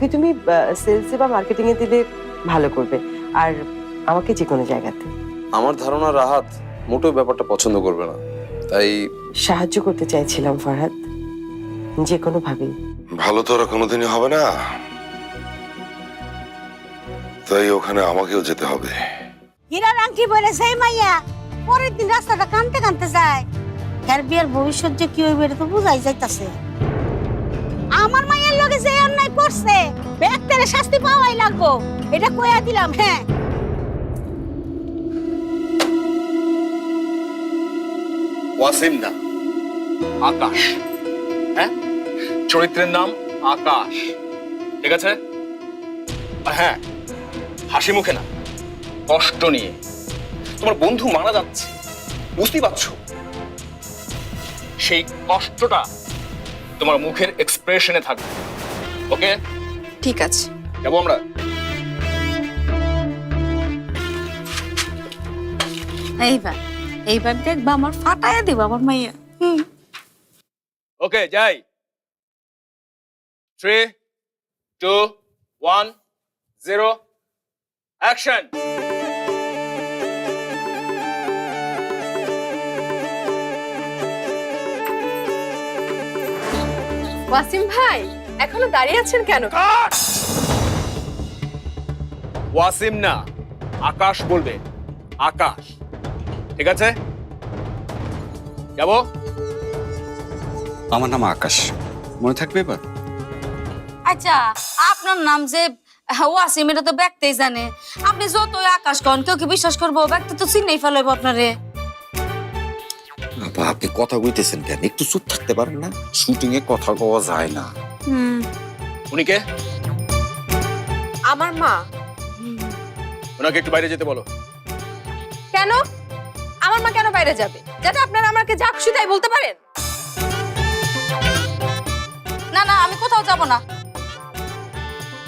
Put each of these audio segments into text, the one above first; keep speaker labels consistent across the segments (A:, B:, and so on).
A: ওকে তুমি সেলসে বা মার্কেটিং এ দিলে ভালো করবে। আর আমাকে যে কোনো জায়গাতে।
B: আমার ধারণা রাহাত মোটেও ব্যাপারটা পছন্দ করবে না। তাই
A: সাহায্য করতে চাইছিলাম ফরহাদ যে কোনো ভাবেই।
C: ভালো তো ওরা কোনোদিনই হবে না। তাই ওখানে আমাকেও যেতে হবে।
D: হীরার আংটি বলে সেই মাইয়া পরের দিন রাস্তাটা কানতে কানতে যায়। এর বিয়ের ভবিষ্যৎ যে কি হইবে এটা তো বুঝাই যাইতাছে। লগে যে অন্যায় করছে ব্যক্তির শাস্তি পাওয়াই লাগবো। এটা কইয়া দিলাম হ্যাঁ।
E: ওয়াসিম না। আকাশ। হ্যাঁ? চরিত্রের নাম আকাশ। ঠিক আছে? আর হ্যাঁ হাসি মুখে না। কষ্ট নিয়ে। তোমার বন্ধু মারা যাচ্ছে। বুঝতেই পারছ? সেই কষ্টটা তোমার মুখের এক্সপ্রেশনে থাকবে। ওকে?
F: ঠিক আছে।
E: যাব আমরা।
F: এইবার এইবার দেখবা আমার ফাটায়া দেবা আমার মাইয়া। হুম।
E: ওকে যাই। Three two one zero action
G: Wasim ভাই এখনও দাঁড়িয়ে আছেন কেন?
E: ওয়াসিম না আকাশ বলবে আকাশ। ঠিক আছে? যাব?
H: আমার নাম আকাশ। মনে থাকবে এবার?
F: আচ্ছা আপনার নাম যে ওয়াসিম এটা তো ব্যক্তিই জানে। আপনি যতই আকাশ কন কেউ কি বিশ্বাস করব? ব্যক্তি তো চিনেই ফেলাইব আপনারে।
H: আপা আপনি কথা কইতেছেন কেন? একটু চুপ থাকতে পারেন না? শুটিং এ কথা কওয়া যায় না।
F: হুম।
E: উনি কে?
G: আমার মা।
E: ওনাকে একটু বাইরে যেতে বলো।
G: কেন? আমার মা কেন বাইরে যাবে? যাতে আপনারা আমাকে যা খুশি তাই বলতে পারেন।
F: না না আমি কোথাও যাব না।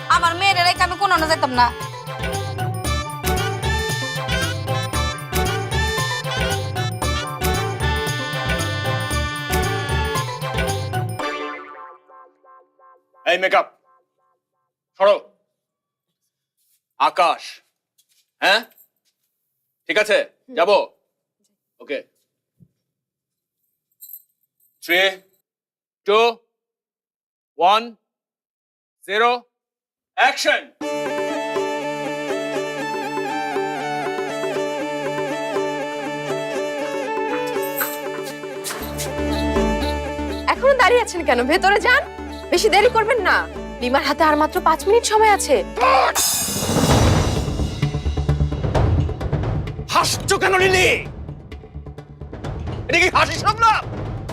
F: আমার মেয়ের রেখে আমি কোনো না যেতাম না।
E: এই মেকআপ সরো। আকাশ। হ্যাঁ? ঠিক আছে? যাব? Okay. Three two one zero action
G: এখনও দাঁড়িয়ে আছেন কেন? ভেতরে যান। বেশি দেরি করবেন না। লিমার হাতে আর মাত্র পাঁচ মিনিট সময় আছে।
E: হাসছো কেন লিলি এটা কি হাসি শব্দ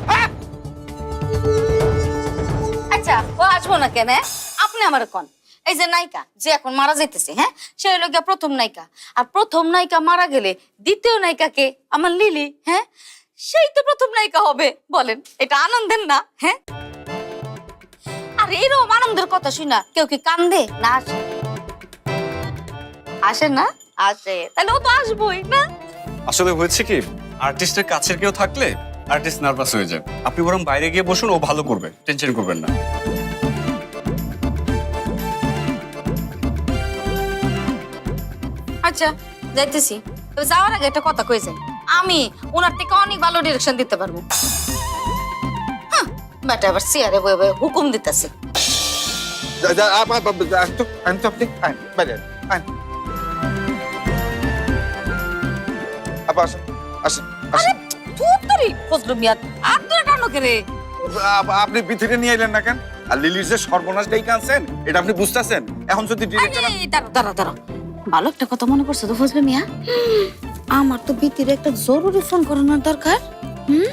E: হ্যাঁ?
F: আচ্ছা ও আসব না কেন হ্যাঁ? আপনি আমার কোন। এই যে নায়িকা যে এখন মারা যাইতেছে হ্যাঁ? সে হলো গিয়া প্রথম নায়িকা। আর প্রথম নায়িকা মারা গেলে দ্বিতীয় নায়িকাকে আমার লিলি হ্যাঁ? সেই তো প্রথম নায়িকা হবে বলেন। এটা আনন্দের না হ্যাঁ? এরকম আনন্দের কথা শুনা কেউ কি কান্দে? না আসে। আসে না? আসে। তাহলে ও তো আসবোই না?
H: আসলে হয়েছে কি আর্টিস্টের কাছের কেউ থাকলে আর্টিস্ট নার্ভাস হয়ে যায়। আপনি বরং বাইরে গিয়ে বসুন ও ভালো করবে। টেনশন করবেন না।
F: আচ্ছা যাইতেছি। তবে যাওয়ার আগে একটা কথা কয়ে যাই? আমি ওনার থেকে অনেক ভালো ডিরেকশন দিতে পারব। বেটা আবার চেয়ারে বয়ে বয়ে হুকুম দিতেছে।
I: আপনি ভিতরে নিয়ে এলেন না কেন? আর লিলির যে সর্বনাশ ডেকে আনছেন এটা আপনি বুঝতেছেন? এখন যদি
F: ভালো একটা কথা মনে করছ তো ফজলু মিয়া? আমার তো ভিতরে একটা জরুরি ফোন করানোর দরকার। হুম?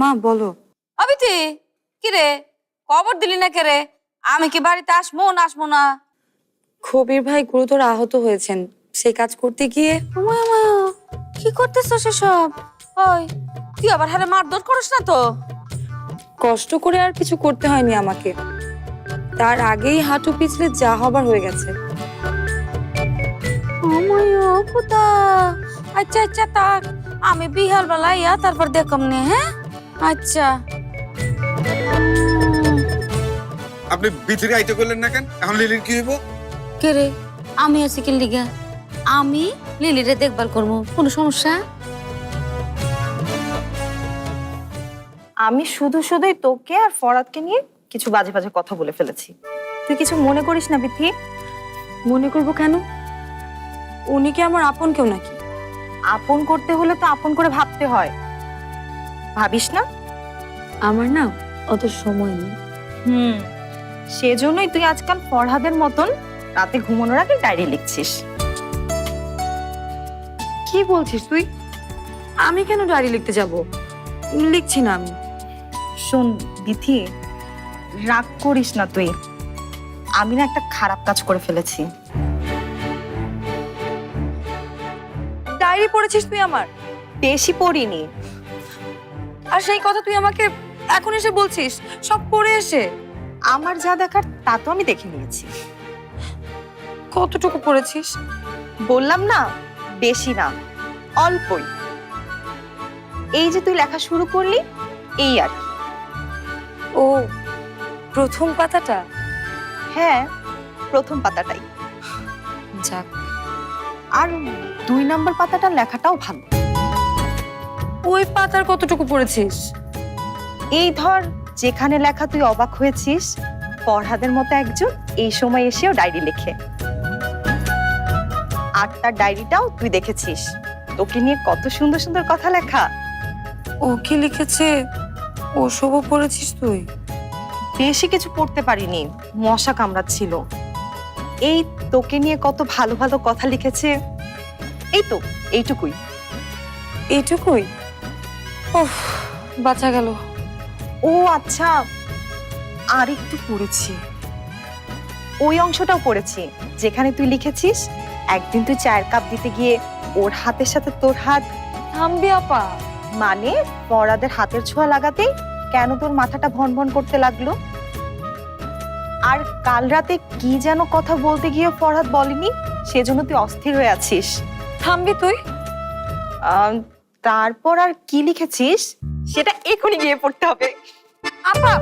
J: মা বলো।
F: অবিতি কি রে খবর দিলি না কে রে আমি কি বাড়িতে আসব না আসব না?
J: কবির ভাই গুরুতর আহত হয়েছেন। সেই কাজ করতে গিয়ে
F: কি করতেছ সেসব? ওই তুই আবার হারে মারধর করিস না তো?
J: কষ্ট করে আর কিছু করতে হয়নি আমাকে। তার আগেই হাঁটু পিছলে যা হবার হয়ে গেছে।
F: আচ্ছা আচ্ছা তাক আমি বিহাল বেলা ইয়া তারপর দেখম নে হ্যাঁ? আচ্ছা।
I: আপনি ভিতরে আইতে করলেন না কেন? এখন লিলির কি হইব?
F: কে রে? আমি আছি কি লিগা আমি লিলিরে দেখভাল করব। কোনো সমস্যা?
K: আমি শুধু শুধুই তোকে আর ফরাদকে নিয়ে কিছু বাজে বাজে কথা বলে ফেলেছি। তুই কিছু মনে করিস না বিথি?
J: মনে করব কেন? উনি কি আমার আপন কেউ নাকি?
K: আপন করতে হলে তো আপন করে ভাবতে হয়। ভাবিস না?
J: আমার না অত সময় নেই।
K: হুম সেজন্যই তুই আজকাল ফরহাদের মতন রাতে ঘুমানোর আগে ডায়েরি লিখছিস।
J: কি বলছিস তুই? আমি কেন ডায়েরি লিখতে যাব? লিখছি না আমি।
K: শোন দিথি রাগ করিস না তুই। আমি না একটা খারাপ কাজ করে ফেলেছি।
J: ডায়েরি পড়েছিস তুই আমার?
K: বেশি পড়িনি।
J: আর সেই কথা তুই আমাকে এখন এসে বলছিস সব পড়ে এসে।
K: আমার যা দেখার তা তো আমি দেখে নিয়েছি।
J: কতটুকু পড়েছিস?
K: বললাম না বেশি না অল্পই। এই যে তুই লেখা শুরু করলি এই আর কি।
J: ও প্রথম পাতাটা?
K: হ্যাঁ প্রথম পাতাটাই।
J: যাক।
K: আর দুই নম্বর পাতাটার লেখাটাও ভালো।
J: ওই পাতার কতটুকু পড়েছিস?
K: এই ধর যেখানে লেখা তুই অবাক হয়েছিস ফরহাদের মতো একজন এই সময় এসেও ডায়েরি লেখে। আর তার ডায়েরিটাও তুই দেখেছিস। তোকে নিয়ে কত সুন্দর সুন্দর কথা লেখা।
J: ও কি লিখেছে? ও ওসবও পড়েছিস তুই?
K: বেশি কিছু পড়তে পারিনি মশা কামড়াচ্ছিল। এই তোকে নিয়ে কত ভালো ভালো কথা লিখেছে। এই তো এইটুকুই।
J: এইটুকুই? ওহ বাঁচা গেল।
K: ও আচ্ছা আর একটু পড়েছি। ওই অংশটাও পড়েছি যেখানে তুই লিখেছিস একদিন তুই চায়ের কাপ দিতে গিয়ে ওর হাতের সাথে তোর হাত
J: থামবি আপা।
K: মানে পরাদের হাতের ছোঁয়া লাগাতেই কেন তোর মাথাটা ভন ভন করতে লাগল? আর কাল রাতে কি যেন কথা বলতে গিয়ে ফরহাদ বলেনি সেজন্য তুই অস্থির হয়ে আছিস।
J: থামবি তুই।
K: তারপর আর কি লিখেছিস? সেটা এখনই গিয়ে পড়তে হবে।
J: আপা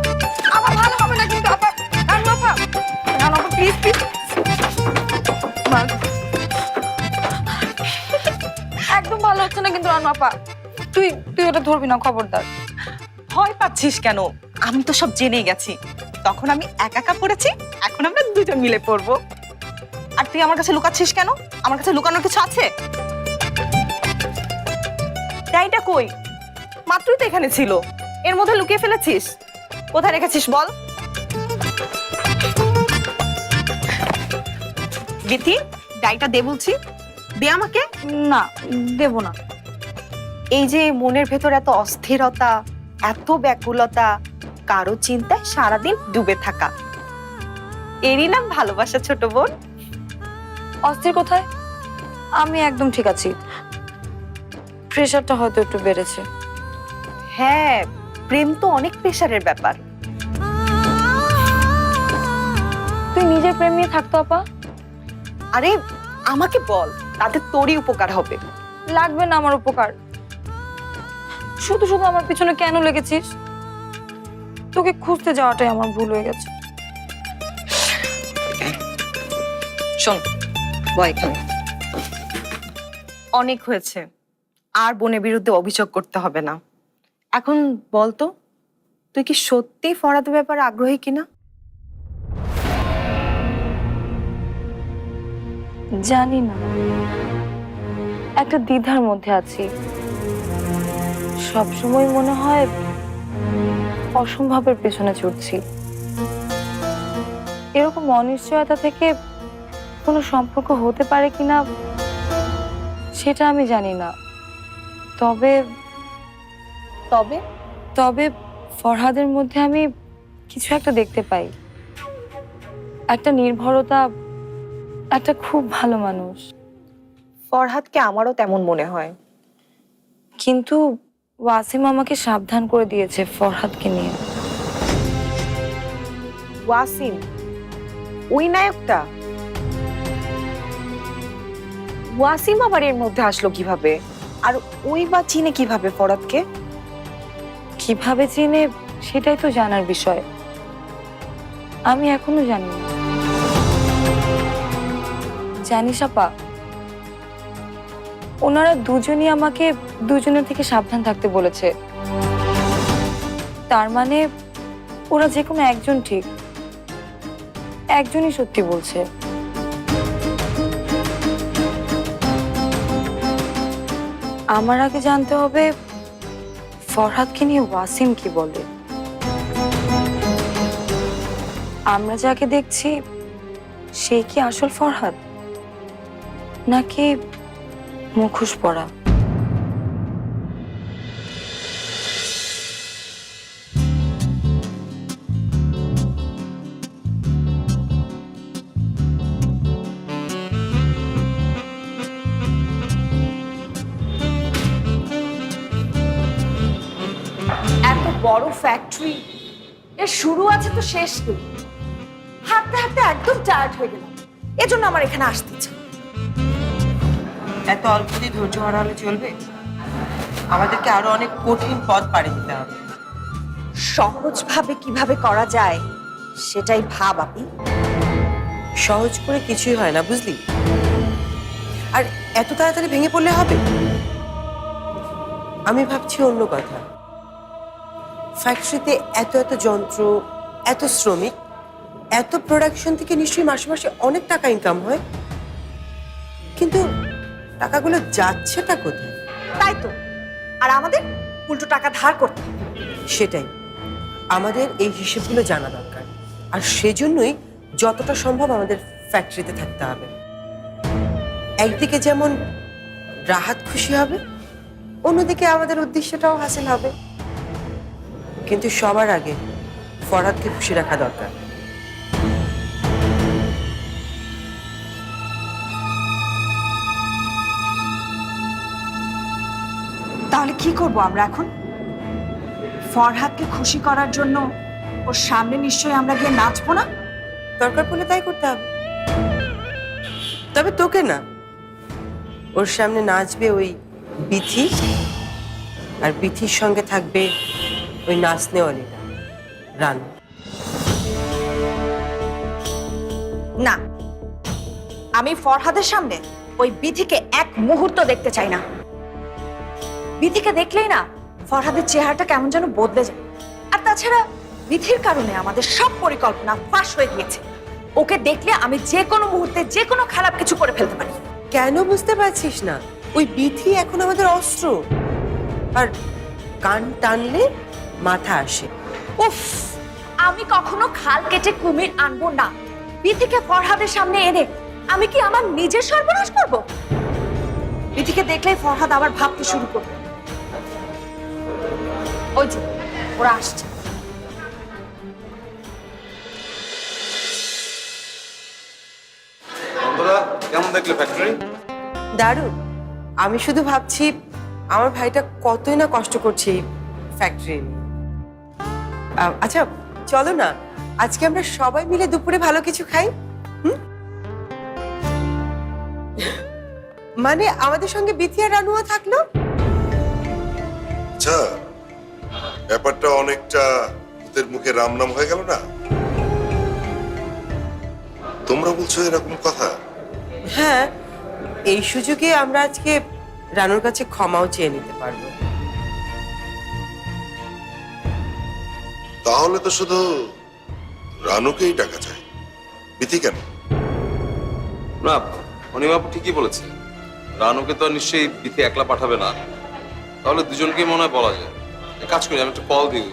J: আপা, ভালো হবে না কিন্তু, আপা। রানু আপা। রানু আপা প্লিজ প্লিজ একদম ভালো হচ্ছে না কিন্তু রানু আপা। তুই তুই ওটা ধরবি না, খবরদার।
K: ভয় পাচ্ছিস কেন? আমি তো সব জেনে গেছি। তখন আমি একা একা পড়েছি, এখন আমরা দুজন মিলে পড়ব। আর তুই আমার কাছে লুকাচ্ছিস কেন? আমার কাছে লুকানোর কিছু আছে? ডাইটা কই? মাত্রই তো এখানে ছিল। এর মধ্যে লুকিয়ে ফেলেছিস? কোথায় রেখেছিস বল? বিথি ডাইটা দে বলছি। দে আমাকে?
J: না দেব না।
K: এই যে মনের ভেতর এত অস্থিরতা এত ব্যাকুলতা কারও চিন্তায় সারাদিন ডুবে থাকা। এরই নাম ভালোবাসা ছোট বোন।
J: অস্থির কোথায়? আমি একদম ঠিক আছি। প্রেশারটা হয়তো একটু বেড়েছে।
K: হ্যাঁ প্রেম তো অনেক প্রেশারের ব্যাপার।
J: তুই নিজের প্রেম নিয়ে থাকতো আপা।
K: আরে আমাকে বল তাতে তোরই উপকার হবে।
J: লাগবে না আমার উপকার। শুধু শুধু আমার পিছনে কেন লেগেছিস? তোকে খুঁজতে যাওয়াটাই আমার ভুল হয়ে গেছে।
K: শোন বয় এখানে। অনেক হয়েছে। আর বোনের বিরুদ্ধে অভিযোগ করতে হবে না। এখন বল তো, তুই কি সত্যি ফরাদের ব্যাপারে আগ্রহী কিনা?
J: জানি না। একটা দ্বিধার মধ্যে আছি। সবসময় মনে হয় অসম্ভবের পেছনে ছুটছি। এরকম অনিশ্চয়তা থেকে কোনো সম্পর্ক হতে পারে কিনা, সেটা আমি জানি না। তবে
K: তবে?
J: তবে ফরহাদের মধ্যে আমি কিছু একটা দেখতে পাই। একটা নির্ভরতা একটা খুব ভালো মানুষ।
K: ফরহাদকে আমারও তেমন মনে হয়।
J: কিন্তু ওয়াসিম আমাকে সাবধান করে দিয়েছে ফরহাদকে নিয়ে।
K: ওয়াসিম ওই নায়কটা? ওয়াসিম আবার এর মধ্যে আসলো কীভাবে? আর ওই বা চিনে কীভাবে ফরাদকে?
J: কীভাবে চিনে, সেটাই তো জানার বিষয়। আমি এখনও জানি না। জানিস আপা ওনারা দুজনই আমাকে দুজনের থেকে সাবধান থাকতে বলেছে। তার মানে ওরা যে কোনো একজন ঠিক। একজনই সত্যি বলছে। আমার আগে জানতে হবে ফরহাদকে নিয়ে ওয়াসিম কি বলে। আমরা যাকে দেখছি, সে কি আসল ফরহাদ? নাকি মুখোশ পরা?
K: বড় ফ্যাক্টরি এর শুরু আছে তো শেষ নেই। হাঁটতে হাঁটতে একদম টায়ার্ড হয়ে গেলাম। এজন্য আমার এখানে আসতে ইচ্ছে করে।
A: এত অল্পতেই ধৈর্য হারালে চলবে? আমাদেরকে আরও অনেক কঠিন পথ পাড়ি দিতে হবে।
K: সহজভাবে কীভাবে করা যায় সেটাই ভাব আপনি।
A: সহজ করে কিছুই হয় না বুঝলি? আর এত তাড়াতাড়ি ভেঙে পড়লে হবে? আমি ভাবছি অন্য কথা। ফ্যাক্টরিতে এত এত যন্ত্র এত শ্রমিক এত প্রোডাকশন থেকে নিশ্চয়ই মাসে মাসে অনেক টাকা ইনকাম হয়। কিন্তু টাকাগুলো যাচ্ছেটা কোথায়?
K: তাই তো। আর আমাদের উল্টো টাকা ধার করতে হবে।
A: সেটাই। আমাদের এই হিসেবগুলো জানা দরকার। আর সেজন্যই যতটা সম্ভব আমাদের ফ্যাক্টরিতে থাকতে হবে। একদিকে যেমন রাহাত খুশি হবে অন্যদিকে আমাদের উদ্দেশ্যটাও হাসিল হবে। কিন্তু সবার আগে ফরহাদকে খুশি রাখা দরকার।
K: তাহলে কি করব আমরা এখন? ফরহাদকে খুশি করার জন্য ওর সামনে নিশ্চয়ই আমরা গিয়ে নাচবো না?
A: দরকার পড়লে তাই করতে হবে। তবে তোকে না ওর সামনে নাচবে ওই বিথি আর বিথির সঙ্গে থাকবে ওই নাচনে অলিটা রান।
K: না আমি ফরহাদের সামনে ওই বিধিকে এক মুহূর্ত দেখতে চাই না। বিধিকে দেখলেই না ফরহাদের চেহারাটা কেমন যেন বদলে যায়। আর তাছাড়া বিধির কারণে আমাদের সব পরিকল্পনা ফাঁস হয়ে গিয়েছে। ওকে দেখলে আমি যে কোনো মুহূর্তে যে কোনো খারাপ কিছু করে ফেলতে পারি।
A: কেন বুঝতে পারছিস না? ওই বিথি এখন আমাদের অস্ত্র। আর কান টানলে মাথা আসে।
K: উফ আমি কখনো খাল কেটে কুমির আনব না। বিধিকে ফরহাদের সামনে এনে আমি কি আমার নিজের সর্বনাশ করব? বিধিকে দেখলেই ফরহাদ আবার ভাবতে শুরু করবে ওই যে ওরা আসছে।
B: বন্ধুরা কেমন দেখলে ফ্যাক্টরি
A: দারুণ। আমি শুধু ভাবছি আমার ভাইটা কতই না কষ্ট করছে এই ফ্যাক্টরি আচ্ছা চলো না। আজকে আমরা সবাই মিলে দুপুরে ভালো কিছু খাই? মানে আমাদের সঙ্গে বিথিয়া রানুয়া থাকল?
C: আচ্ছা ব্যাপারটা অনেকটা ওদের মুখে রাম নাম হয়ে গেল না? তোমরা বলছো এরকম কথা?
A: হ্যাঁ এই সুযোগে আমরা আজকে রানুর কাছে ক্ষমাও চেয়ে নিতে পারব।
C: তাহলে তো শুধু রানুকেই টাকা চাই বিথি কেন?
B: না অনিমাপু ঠিকই বলেছে রানুকে তো আর নিশ্চয়ই বিথি একলা পাঠাবে না। তাহলে দুজনকেই মনে হয় বলা যায়। এক কাজ করি আমি একটা কল দিই।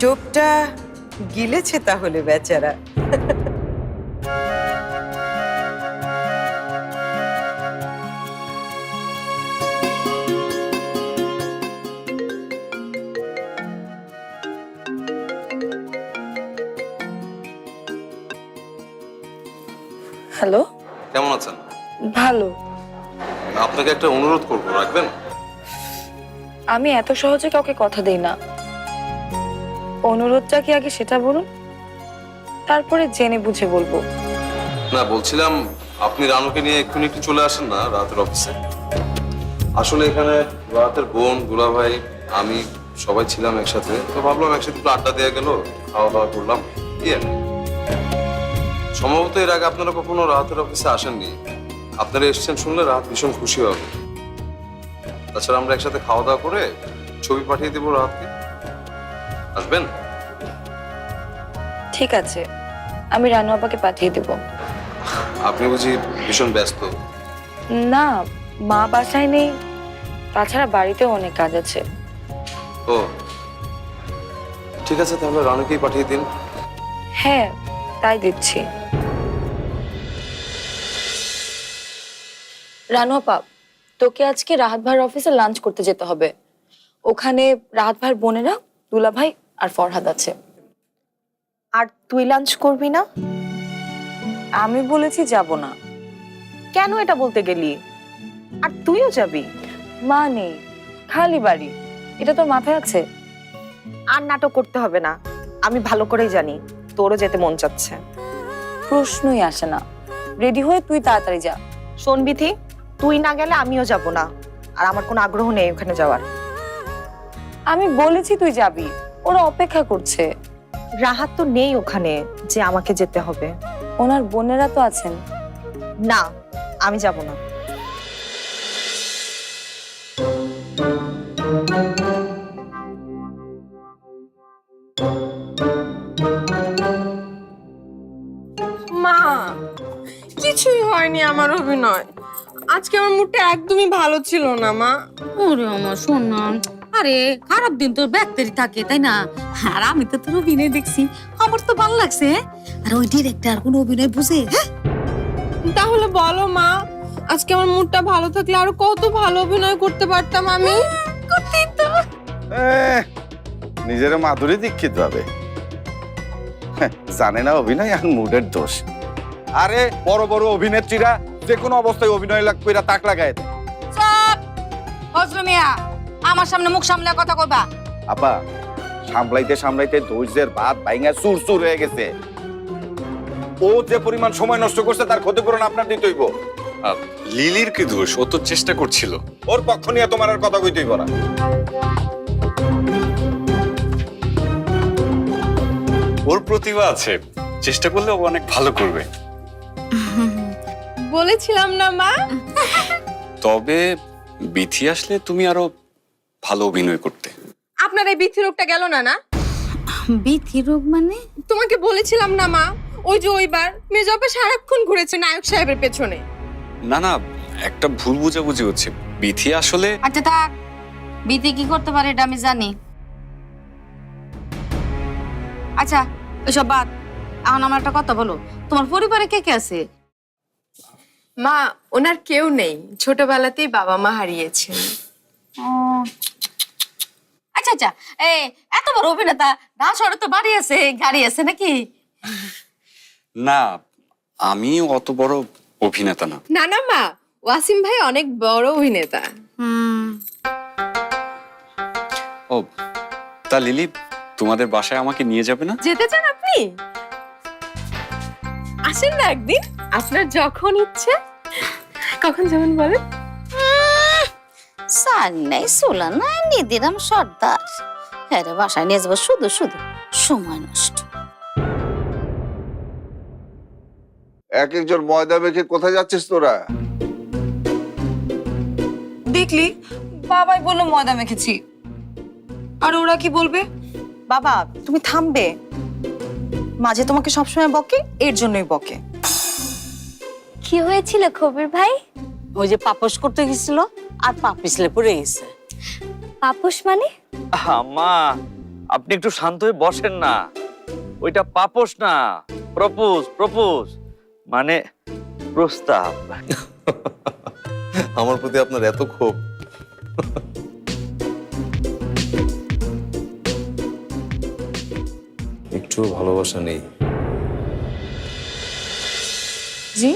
A: টোপটা গিলেছে তাহলে বেচারা।
B: আপনাকে একটা অনুরোধ করব রাখবেন?
J: আমি এত সহজে কাউকে কথা দেই না। অনুরোধটা কি আগে সেটা বলুন? তারপরে জেনে বুঝে বলব।
B: না বলছিলাম আপনি রানুকে নিয়ে এক্ষুনি একটু চলে আসেন না রাতের অফিসে? আসলে এখানে রাতের বোন দুলাভাই আমি সবাই ছিলাম একসাথে। তো ভাবলাম একসাথে একটু আড্ডা দেওয়া গেল খাওয়া দাওয়া করলাম আর সম্ভবত এর আগে আপনারা কখনো রাতের অফিসে আসেননি। আপনারা এসেছেন শুনলে রাত ভীষণ খুশি হবে। তাছাড়া আমরা একসাথে খাওয়া দাওয়া করে ছবি পাঠিয়ে দেবো রাতকে। আসবেন?
J: ঠিক আছে। আমি রানু আপাকে পাঠিয়ে দেব।
B: আপনি বুঝি ভীষণ ব্যস্ত।
J: না মা বাসায় নেই। তাছাড়া বাড়িতেও অনেক কাজ আছে।
B: ও। ঠিক আছে তাহলে রানুকেই পাঠিয়ে দিন।
J: হ্যাঁ তাই দিচ্ছি। রানু আপা তোকে আজকে রাহাত ভাইয়ের অফিসে লাঞ্চ করতে যেতে হবে। ওখানে রাহাত ভাইয়ের বোনেরা দুলা ভাই আর ফরহাদ আছে।
K: আর তুই লাঞ্চ করবি না?
J: আমি বলেছি যাব না।
K: কেন এটা বলতে গেলি? আর তুইও যাবি?
J: মা নেই খালি বাড়ি। এটা তোর মাথায় আছে?
K: আর নাটক করতে হবে না। আমি ভালো করেই জানি তোরও যেতে মন চাচ্ছে।
J: প্রশ্নই আসে না। রেডি হয়ে তুই তাড়াতাড়ি যা।
K: শোন বিথি তুই না গেলে আমিও যাব না। আর আমার কোনো আগ্রহ নেই ওখানে যাওয়ার।
J: আমি বলেছি তুই যাবি। ওরা অপেক্ষা করছে।
K: রাহাত তো নেই ওখানে যে আমাকে যেতে হবে।
J: ওনার বোনেরা তো আছেন।
K: না আমি যাব না।
G: মা কিছুই হয়নি আমার অভিনয়। আজকে আমার মুডটা একদমই ভালো ছিল না মা।
F: ওরে আমার সোনা আরে খারাপ দিন তোর ব্যাকতেরি থাকে তাই না? আর আমি তো তোর অভিনয় দেখছি আমার তো ভালো লাগছে হ্যাঁ? আর ওই ডিরেক্টর কোন অভিনয় বুঝে হ্যাঁ?
G: তাহলে বলো মা আজকে আমার মুডটা ভালো থাকলে আরও কত ভালো অভিনয় করতে পারতাম আমি।
F: করতেই তো।
I: নিজের মাধুরী দীক্ষিত ভাবে হ্যাঁ, জানে না অভিনয় আর মুডের দোষ। আরে বড় বড় অভিনেত্রীরা যে কোনো অবস্থায় অভিনয় লাগ কইরা তাক লাগায় দেয়।
F: সব হজরু মিয়া আমার সামনে মুখ সামলে কথা কইবা।
I: আপা সামলাইতে সামলাইতে ধৈর্যের ভাত ভাইঙ্গা চুর চুর হয়ে গেছে। ও যে পরিমাণ সময় নষ্ট করছে তার ক্ষতিপূরণ আপনার দিতে হইব।
H: আহ, লিলির কি দোষ? ও তো চেষ্টা করছিল।
I: ওর পক্ষ নিয়ে তোমার আর কথা কইতে হইব না।
H: ওর প্রতিভা আছে। চেষ্টা করলে ও অনেক ভালো করবে।
G: বলেছিলাম না মা?
H: তবে বিথি আসলে তুমি আরও ভালো অভিনয় করতে।
G: আপনার এই বিথি রোগটা গেল না না?
F: বিথি রোগ মানে?
G: তোমাকে বলেছিলাম না মা। ওই যে ওইবার মেজপা সারাক্ষণ ঘুরেছে নায়ক সাহেবের পেছনে।
H: না না একটা ভুল বোঝাবুঝি হচ্ছে। বিথি আসলে
F: আচ্ছা থাক। বিথি কি করতে পারে এটা আমি জানি। আচ্ছা এসব বাদ। এখন আমার একটা কথা বলো। তোমার পরিবারে কে কে আছে?
G: মা ওনার কেউ নেই। ছোটবেলাতেই বাবা মা হারিয়েছেন।
F: আচ্ছা আচ্ছা। এ এত বড় অভিনেতা না শহরে তো বাড়ি আছে গাড়ি আছে নাকি?
H: না আমি অত বড় অভিনেতা না।
G: না না মা ওয়াসিম ভাই অনেক বড় অভিনেতা।
H: ও তা লিলি তোমাদের বাসায় আমাকে নিয়ে যাবে না?
G: যেতে চান আপনি? আসেন না একদিন। আপনার যখন ইচ্ছে কখন যেমন বলেন
F: সার নাই সোলা নাই নিদিরাম সর্দার। হ্যাঁ রে বাসায় নিয়ে যাব শুধু শুধু সময় নষ্ট।
C: এক একজন ময়দা মেখে কোথায় যাচ্ছিস তোরা?
J: দেখলি বাবাই বলল ময়দা মেখেছি। আর ওরা কি বলবে?
K: বাবা তুমি থামবে। মাঝে তোমাকে সবসময় বকে এর জন্যই বকে।
D: কি হয়েছিল খবির ভাই?
A: ওই যে পাপস করতে গেছিল আর পা পিছলে পড়ে গেছে।
D: পাপুস মানে?
L: আম্মা আপনি একটু শান্ত হয়ে বসেন না। ওইটা পাপোস না প্রপোজ প্রপোজ মানে প্রস্তাব।
B: আমার প্রতি আপনার এত ক্ষোভ। একটু ভালোবাসা নেই।
J: জি?